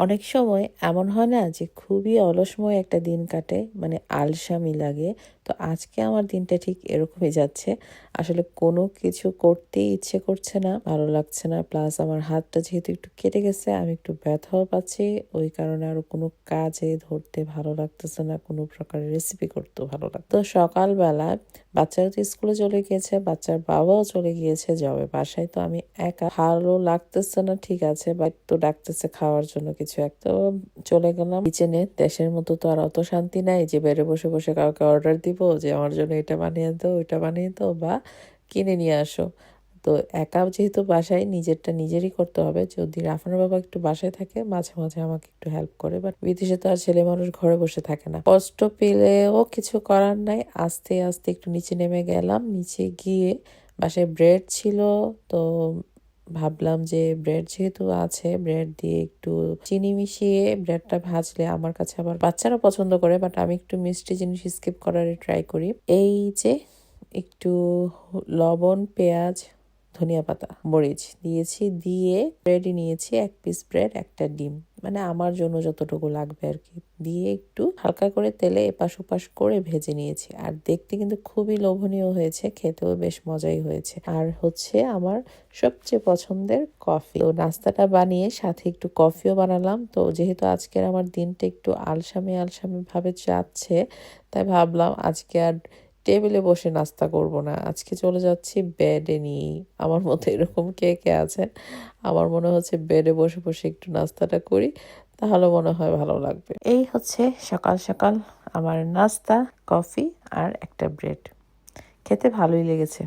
অনেক সময় এমন হয় না যে খুবই অলসময় একটা দিন কাটে মানে আলসামি লাগে তো আজকে আমার দিনটা ঠিক এরকমই যাচ্ছে। আসলে কোনো কিছু করতেই ইচ্ছে করছে না, ভালো লাগছে না। প্লাস আমার হাতটা যেহেতু একটু কেটে গেছে, আমি একটু ব্যথাও পাচ্ছি। ওই কারণে আরও কোনো কাজে ধরতে ভালো লাগতেছে না, কোনো প্রকার রেসিপি করতেও ভালো লাগতো সকালবেলা বাচ্চারা তো স্কুলে চলে গিয়েছে, বাচ্চার বাবাও চলে গিয়েছে জবে বাসায় তো আমি একা, ভালো লাগতেছে না, ঠিক আছে বা তো ডাকতেছে খাওয়ার জন্য কিছু এক। তো চলে গেলাম। কিচেনে দেশের মতো তো আর অত শান্তি নাই যে বেড়ে বসে বসে কাউকে অর্ডার দিব যে আমার জন্য এটা বানিয়ে দাও, ওইটা বানিয়ে দাও বা কিনে নিয়ে আসো। তো একা যেহেতু বাসায় নিজেরটা নিজেরই করতে হবে, যদি রাফানোর বাবা একটু বাসায় থাকে, মাঝে মাঝে আমাকে একটু হেল্প করে বাট বিদেশে তো আর ছেলে মানুষ ঘরে বসে থাকে না। কষ্ট পেলেও কিছু করার নাই, আস্তে আস্তে একটু নিচে নেমে গেলাম, নিচে গিয়ে বাসায় ব্রেড ছিল, তো ভাবলাম যে ব্রেড যেহেতু আছে, ব্রেড দিয়ে একটু চিনি মিশিয়ে ব্রেডটা ভাজলে আমার কাছে আবার বাচ্চারা পছন্দ করে বাট আমি একটু মিষ্টি জিনিস স্কিপ করার ট্রাই করি। এই যে একটু লবণ, পেঁয়াজ ধনিয়া পাতা, মরিচ দিয়েছি, দিয়ে ব্রেডই নিয়েছি এক পিস ব্রেড একটা ডিম। মানে আমার জন্য যতটুকু লাগবে আর কি। দিয়ে একটু হালকা করে তেলে এপাশ ওপাশ করে ভেজে নিয়েছি। আর দেখতে কিন্তু খুবই লোভনীয় হয়েছে, খেতেও বেশ মজাই হয়েছে। আর হচ্ছে আমার সবচেয়ে পছন্দের কফি তো নাস্তাটা বানিয়ে সাথে একটু কফিও বানালাম। তো যেহেতু আজকের আমার দিনটা একটু আলসামি আলসামি ভাবে যাচ্ছে, তাই ভাবলাম আজকে আর টেবিলে বসে নাস্তা করব না। আজকে চলে যাচ্ছি বেডে নিয়ে আমার মতো এরকম কে কে আছে আমার মনে হচ্ছে বেডে বসে বসে একটু নাস্তাটা করি, তাহলে মনে হয় ভালো লাগবে। এই হচ্ছে সকাল সকাল আমার নাস্তা, কফি আর একটা ব্রেড খেতে ভালোই লেগেছে।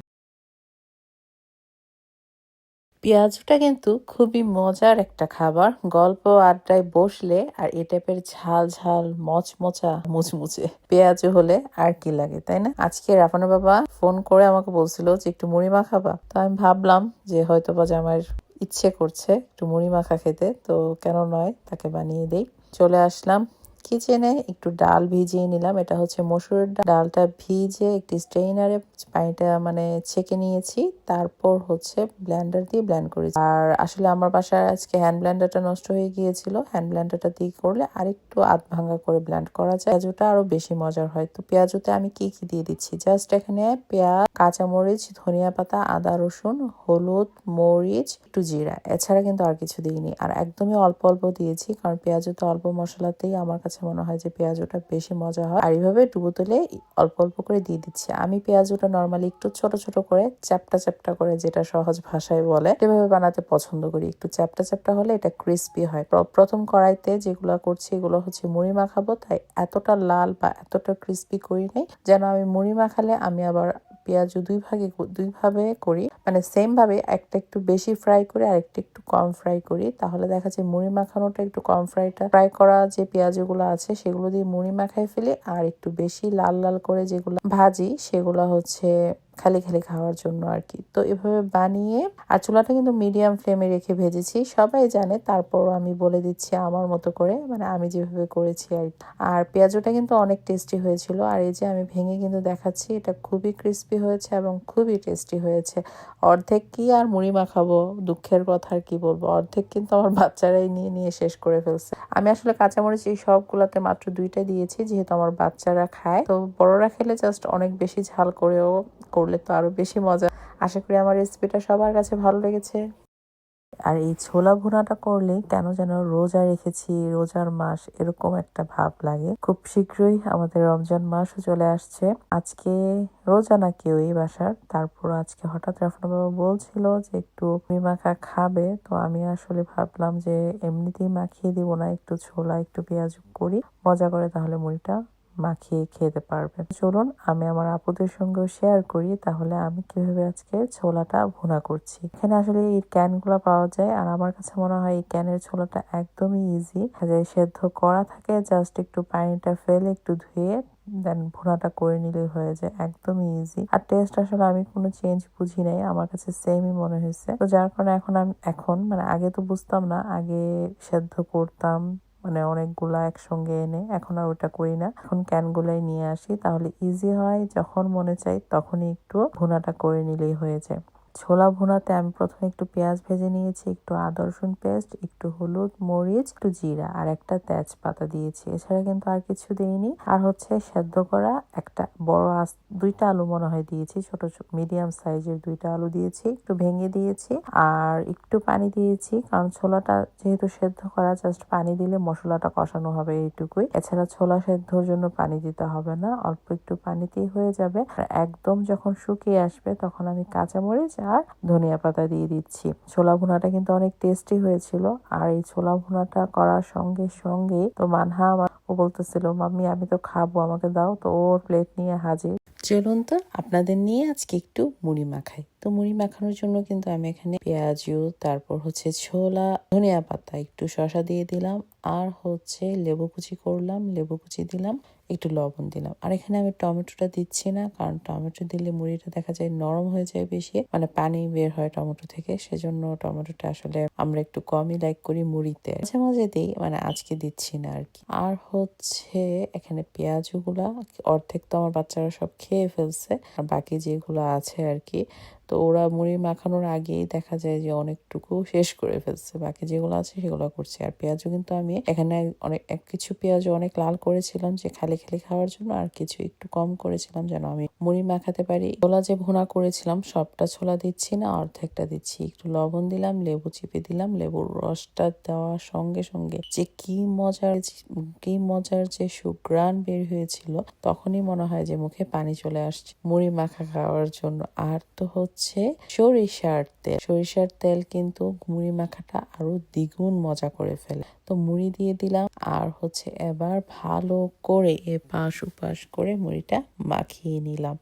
পেঁয়াজটা কিন্তু খুবই মজার একটা খাবার। গল্প আড্ডায় বসলে আর এ টাইপের ঝাল ঝাল, মচমচা, মুচমুচে। পেঁয়াজু হলে আর কি লাগে, তাই না? আজকে রাফানা বাবা ফোন করে আমাকে বলছিল যে, একটু মুড়ি মাখাবা তো আমি ভাবলাম যে হয়তো বা যে আমার ইচ্ছে করছে একটু মুড়ি মাখা খেতে, তো কেন নয়, তাকে বানিয়ে দেই। চলে আসলাম কিচেনে একটু ডাল ভিজিয়ে নিলাম। এটা হচ্ছে মসুরের ডাল। ডালটা ভিজে একটি স্ট্রেইনারে পানিটা মানে ছেঁকে নিয়েছি। তারপর হচ্ছে ব্লেন্ডার দিয়ে ব্লেন্ড করেছি। আর আসলে আমার বাসায় আজকে হ্যান্ড ব্লেন্ডারটা নষ্ট হয়ে গিয়েছিল। হ্যান্ড ব্লেন্ডারটা দিয়ে করলে আরেকটু আধ ভাঙ্গা করে ব্লেন্ড করা যায়। পেঁয়াজুটা আরও বেশি মজার হয়। তো পেঁয়াজুতে আমি কি কি দিয়ে দিচ্ছি? জাস্ট এখানে পেঁয়াজ, কাঁচামরিচ, ধনিয়া পাতা, আদা, রসুন, হলুদ, মরিচ, একটু জিরা। এছাড়া কিন্তু আর কিছু দিইনি। আর একদমই অল্প অল্প দিয়েছি। কারণ পেঁয়াজুতে অল্প মশলাতেই আমার কাছে মনে হয় যে পেঁয়াজুটা বেশি মজা হয়। আর এইভাবে ডুবো তুলে অল্প অল্প করে দিয়ে দিচ্ছি। আমি পেঁয়াজুটা নর্মালি একটু ছোট ছোট করে চ্যাপটা চ্যাপটা করে যেটা সহজ ভাষায় বলে এভাবে বানাতে পছন্দ করি। একটু চ্যাপটা চ্যাপটা হলে এটা ক্রিস্পি হয়। প্রথম কড়াইতে যেগুলো করছি এগুলো হচ্ছে মুড়ি মাখাবো, তাই এতটা লাল বা এতটা ক্রিস্পি করি নাই যেন আমি মুড়ি মাখালে আমি আবার পেঁয়াজ দুই ভাগে দুইভাবে করি। মানে সেমভাবে একটা একটু বেশি ফ্রাই করি আর একটা একটু কম ফ্রাই করি। তাহলে দেখা যায় মুড়ি মাখানোটা একটু কম ফ্রাইটা ফ্রাই করা যে পেঁয়াজগুলো আছে, সেগুলো দিয়ে মুড়ি মাখাই ফেলি। আর একটু বেশি লাল লাল করে যেগুলো ভাজি, সেগুলো হচ্ছে খালি খালি খাওয়ার জন্য আর কি। তো এভাবে বানিয়ে আর চুলাটা কিন্তু মিডিয়াম ফ্লেমে রেখে ভেজেছি। সবাই জানে, তারপরও আমি বলে দিচ্ছি আমার মতো করে মানে আমি যেভাবে করেছি আর আর পেঁয়াজটা কিন্তু অনেক টেস্টি হয়েছিল। আর এই যে আমি ভেঙে কিন্তু দেখাচ্ছি, এটা খুবই ক্রিস্পি হয়েছে এবং খুবই টেস্টি হয়েছে। অর্ধেক কি আর মুড়ি মাখাবো? দুঃখের কথা আর কি বলব? অর্ধেক কিন্তু আমার বাচ্চারাই নিয়ে নিয়ে শেষ করে ফেলছে। আমি আসলে কাঁচামরিচ এই সবগুলোতে মাত্র দুইটা দিয়েছি, যেহেতু আমার বাচ্চারা খায়। তো বড়রা খেলে জাস্ট অনেক বেশি ঝাল করেও করলে তো আরও বেশি মজা। আশা করি আমার রেসিপিটা সবার কাছে ভালো লেগেছে। আর এই ছোলা ভুনাটা করলে কেন যেন রোজা রেখেছি, রোজার মাস এরকম একটা ভাব লাগে। খুব শীঘ্রই আমাদের রমজান মাসও চলে আসছে। আজকে রোজা না কেউ এই বাসার। তারপর আজকে হঠাৎ রাফনা বাবা বলছিল যে একটু মাখা খাবে। তো আমি আসলে ভাবলাম যে এমনিতেই মাখিয়ে দিব না, একটু ছোলা, একটু পেঁয়াজ করি। মজা করে তাহলে মুড়িটা মাখিয়ে খেতে পারবে। চলুন আমি আমার আপুদের সঙ্গেও শেয়ার করি, তাহলে আমি কীভাবে আজকে ছোলাটা ভুনা করছি। এখানে আসলে এই ক্যানগুলো পাওয়া যায়, আর আমার কাছে মনে হয় এই ক্যানের ছোলাটা একদমই ইজি সেদ্ধ করা থাকে জাস্ট একটু পানিটা ফেলে একটু ধুয়ে দেন ভুনাটা করে নিলেই হয়ে যায়, একদমই ইজি আর টেস্ট আসলে আমি কোনো চেঞ্জ বুঝি নাই, আমার কাছে সেমই মনে হয়েছে। তো যার কারণে এখন আমি, এখন মানে আগে তো বুঝতাম না, আগে সেদ্ধ করতাম মানে অনেকগুলো একসঙ্গে এনে, এখন আর ওটা করি না। এখন ক্যানগুলাই নিয়ে আসি, তাহলে ইজি হয়। যখন মনে চাই তখনই একটু ভুনাটা করে নিলেই হয়ে যায়। ছোলা ভুনাতে আমি প্রথমে একটু পেঁয়াজ ভেজে নিয়েছি, একটু আদা রসুন পেস্ট, একটু হলুদ, মরিচ, একটু জিরা আর একটা তেজপাতা দিয়েছি। এছাড়া কিন্তু আর কিছু দিইনি। আর হচ্ছে সেদ্ধ করা একটা বড় আস, দুইটা আলু মনে হয় দিয়েছি, ছোট মিডিয়াম সাইজের দুইটা আলু দিয়েছি, একটু ভেঙে দিয়েছি আর একটু পানি দিয়েছি। কারণ ছোলাটা যেহেতু সেদ্ধ করা, জাস্ট পানি দিলে মশলাটা কষানো হবে এইটুকুই। এছাড়া ছোলা সেদ্ধর জন্য পানি দিতে হবে না, অল্প একটু পানিতেই হয়ে যাবে। আর একদম যখন শুকিয়ে আসবে, তখন আমি কাঁচামরিচ আর ধনিয়া পাতা দিয়ে দিচ্ছি। ছোলা ভুনাটা কিন্তু অনেক টেস্টি হয়েছিল। আর এই ছোলা ভুনাটা করার সঙ্গে সঙ্গে তো মানহা আমার বলতেছিল, মাম্মি, আমি তো খাব, আমাকে দাও। তো ওর প্লেট নিয়ে হাজির। চলুন তো, আপনাদের নিয়ে আজকে একটু মুড়ি মাখাই। তো মুড়ি মাখানোর জন্য কিন্তু আমি এখানে পেঁয়াজু, তারপর হচ্ছে ছোলা, ধনিয়া পাতা, একটু শশা দিয়ে দিলাম। আর হচ্ছে লেবু কুচি করলাম, লেবু কুচি দিলাম। একটু লবণ দিলাম। আর এখানে আমি টমেটোটা দিচ্ছি না, কারণ টমেটো দিলে মুড়িটা দেখা যায় নরম হয়ে যায় বেশি মানে পানি বের হয় টমেটো থেকে। সেজন্য টমেটোটা আসলে আমরা একটু কমই লাইক করি মুড়িতে। মাঝে মাঝে দিই মানে আজকে দিচ্ছি না আর কি। আর হচ্ছে এখানে পেঁয়াজগুলা, অর্ধেক তো আমার বাচ্চারা সব খেয়ে ফেলছে, আর বাকি যেগুলো আছে আর কি তো ওরা মুড়ি মাখানোর আগেই দেখা যায় যে অনেকটুকু শেষ করে ফেলছে। বাকি যেগুলো আছে সেগুলো করছে। আর পেঁয়াজও কিন্তু আমি এখানে অনেক, এক কিছু পেঁয়াজও অনেক লাল করেছিলাম যে খালি খালি খাওয়ার জন্য আর কিছু একটু কম করেছিলাম যেন আমি মুড়ি মাখাতে পারি। ছোলা যে ভুনা করেছিলাম সবটা ছোলা দিচ্ছি না, অর্ধেকটা দিচ্ছি। একটু লবণ দিলাম, লেবু চিপে দিলাম, লেবুর রসটা দেওয়ার সঙ্গে সঙ্গে যে কি মজার কি মজার যে সুগ্রাণ বের হয়েছিল, তখনই মনে হয় যে মুখে পানি চলে আসছে মুড়ি মাখা খাওয়ার জন্য। আর তো হচ্ছে সরিষার তেল। সরিষার তেল কিন্তু মুড়ি মাখাটা আরও দ্বিগুণ মজা করে ফেলে। তো মুড়ি দিয়ে দিলাম আর হচ্ছে এবার ভালো করে এপাশ উপাস করে মুড়িটা মাখিয়ে নিলাম।